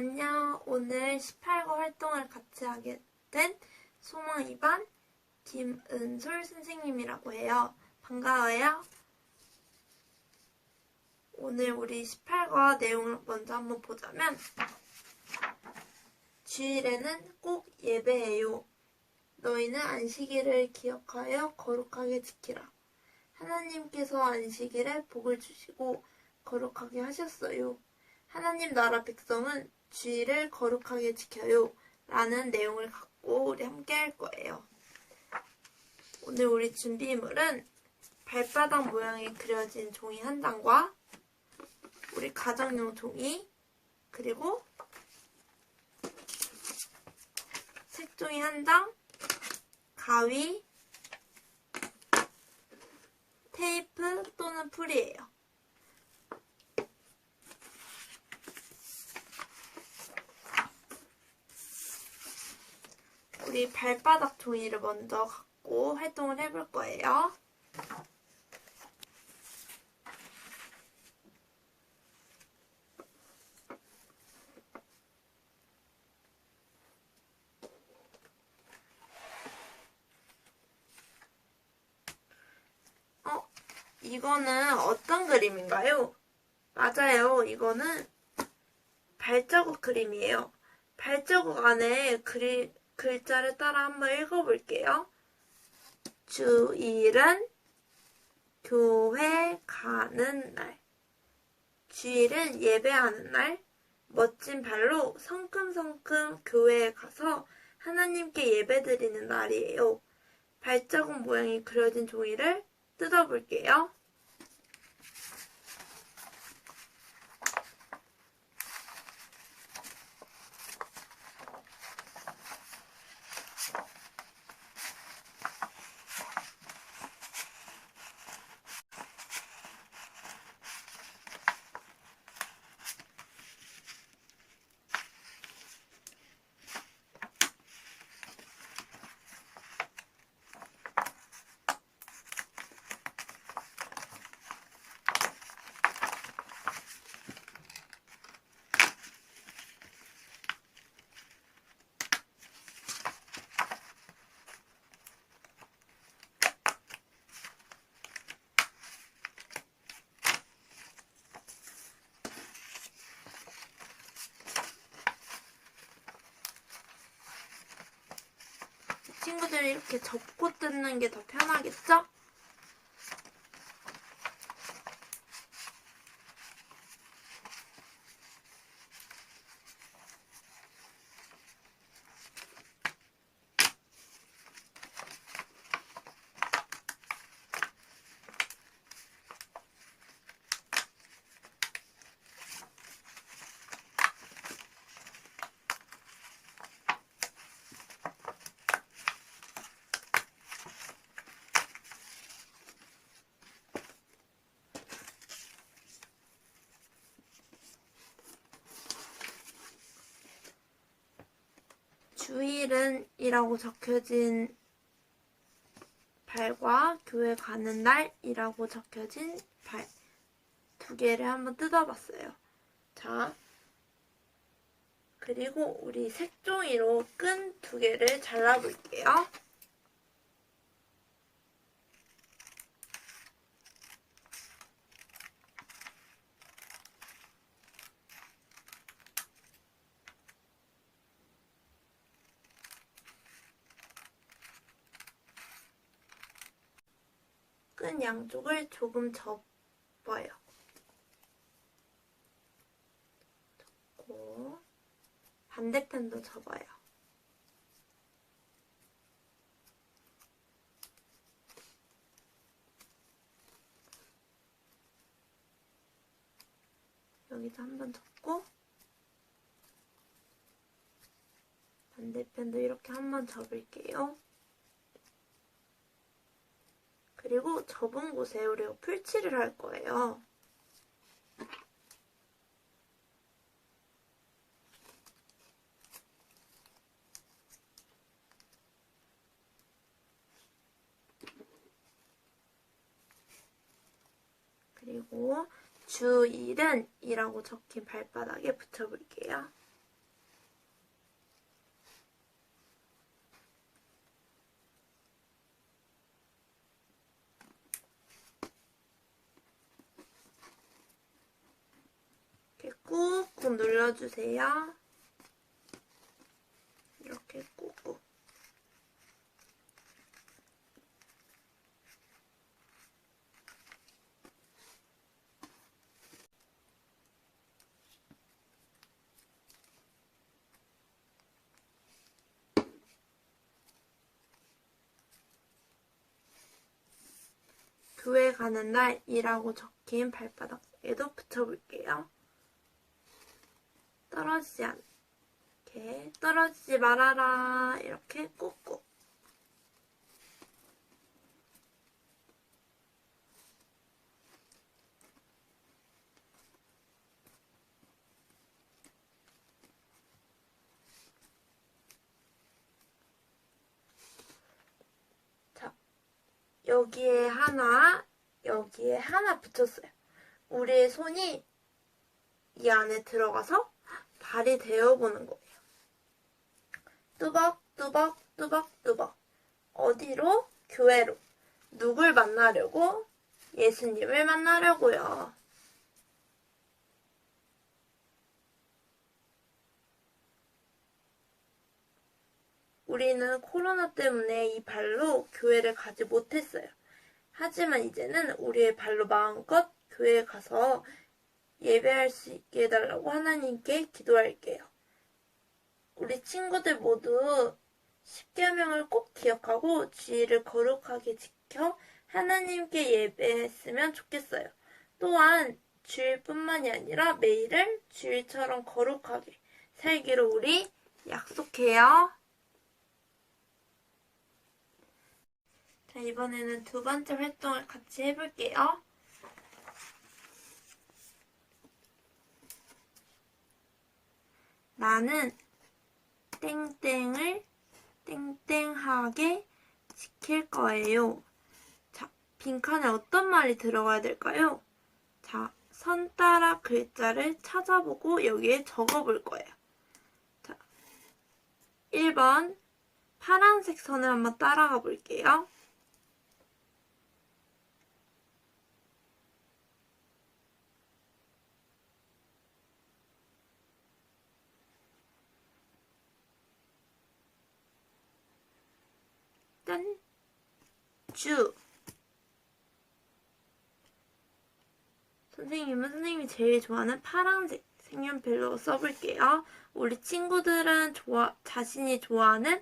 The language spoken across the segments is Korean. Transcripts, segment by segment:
안녕. 오늘 18과 활동을 같이 하게 된 소망 2반 김은솔 선생님이라고 해요. 반가워요. 오늘 우리 18과 내용을 먼저 한번 보자면 주일에는 꼭 예배해요. 너희는 안식일을 기억하여 거룩하게 지키라. 하나님께서 안식일에 복을 주시고 거룩하게 하셨어요. 하나님 나라 백성은 주일을 거룩하게 지켜요. 라는 내용을 갖고 우리 함께 할 거예요. 오늘 우리 준비물은 발바닥 모양이 그려진 종이 한 장과 우리 가정용 종이 그리고 색종이 한 장, 가위, 테이프 또는 풀이에요. 우리 발바닥 종이를 먼저 갖고 활동을 해볼 거예요. 어, 이거는 어떤 그림인가요? 맞아요. 이거는 발자국 그림이에요. 발자국 안에 그리, 글자를 따라 한번 읽어볼게요. 주일은 교회 가는 날. 주일은 예배하는 날. 멋진 발로 성큼성큼 교회에 가서 하나님께 예배드리는 날이에요. 발자국 모양이 그려진 종이를 뜯어볼게요. 친구들이 이렇게 접고 뜯는 게 더 편하겠죠? 주일은 이라고 적혀진 발과 교회 가는 날이라고 적혀진 발 두 개를 한번 뜯어봤어요. 자, 그리고 우리 색종이로 끈 두 개를 잘라볼게요. 끈 양쪽을 조금 접어요. 접고 반대편도 접어요. 여기도 한번 접고 반대편도 이렇게 한번 접을게요. 그리고 접은 곳에 우리가 풀칠을 할 거예요. 그리고 주일은 이라고 적힌 발바닥에 붙여볼게요. 꾹꾹 눌러주세요. 이렇게 꾹꾹. 교회 가는 날 이라고 적힌 발바닥에도 붙여볼게요. 떨어지지 않게 떨어지지 말아라 이렇게 꾹꾹 자 여기에 하나 여기에 하나 붙였어요. 우리의 손이 이 안에 들어가서 발이 되어보는 거예요. 뚜벅, 뚜벅, 뚜벅, 뚜벅. 어디로? 교회로. 누굴 만나려고? 예수님을 만나려고요. 우리는 코로나 때문에 이 발로 교회를 가지 못했어요. 하지만 이제는 우리의 발로 마음껏 교회에 가서 예배할 수 있게 해달라고 하나님께 기도할게요. 우리 친구들 모두 십계명을 꼭 기억하고 주의를 거룩하게 지켜 하나님께 예배했으면 좋겠어요. 또한 주일뿐만이 아니라 매일을 주일처럼 거룩하게 살기로 우리 약속해요. 자, 이번에는 두 번째 활동을 같이 해볼게요. 나는 땡땡을 땡땡하게 지킬 거예요. 자, 빈칸에 어떤 말이 들어가야 될까요? 자, 선 따라 글자를 찾아보고 여기에 적어볼 거예요. 자, 1번 파란색 선을 한번 따라가 볼게요. 짠! 주. 선생님은 선생님이 제일 좋아하는 파란색 색연필로 써볼게요. 우리 친구들은 좋아, 자신이 좋아하는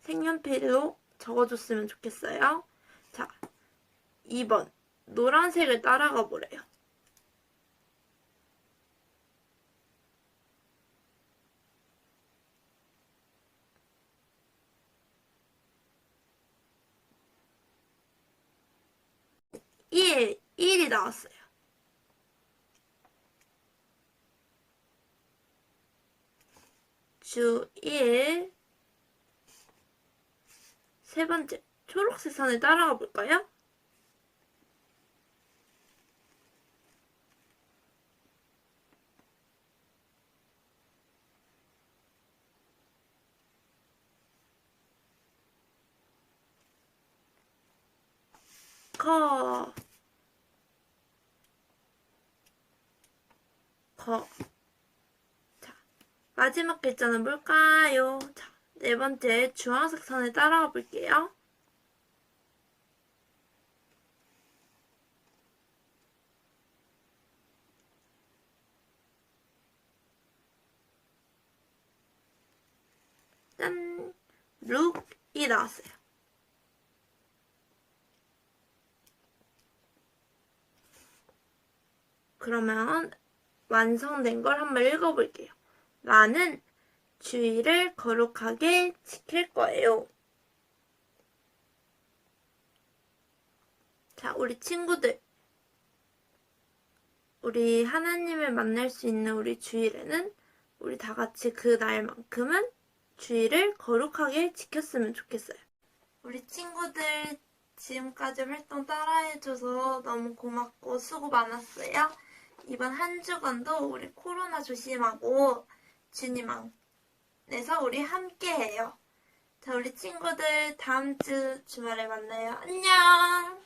색연필로 적어줬으면 좋겠어요. 자, 2번. 노란색을 따라가 보래요. 일 1이 나왔어요. 주 1. 세 번째, 초록색 선을 따라가 볼까요? 커, 거. 자, 마지막 글자는 뭘까요? 자, 네 번째 주황색 선을 따라가 볼게요. 짠! 룩이 나왔어요. 그러면 완성된 걸 한번 읽어볼게요. 나는 주의를 거룩하게 지킬 거예요. 자, 우리 친구들. 우리 하나님을 만날 수 있는 우리 주일에는 우리 다 같이 그 날만큼은 주의를 거룩하게 지켰으면 좋겠어요. 우리 친구들 지금까지 활동 따라해줘서 너무 고맙고 수고 많았어요. 이번 한 주간도 우리 코로나 조심하고 주님 안에서 우리 함께해요. 자, 우리 친구들 다음 주 주말에 만나요. 안녕!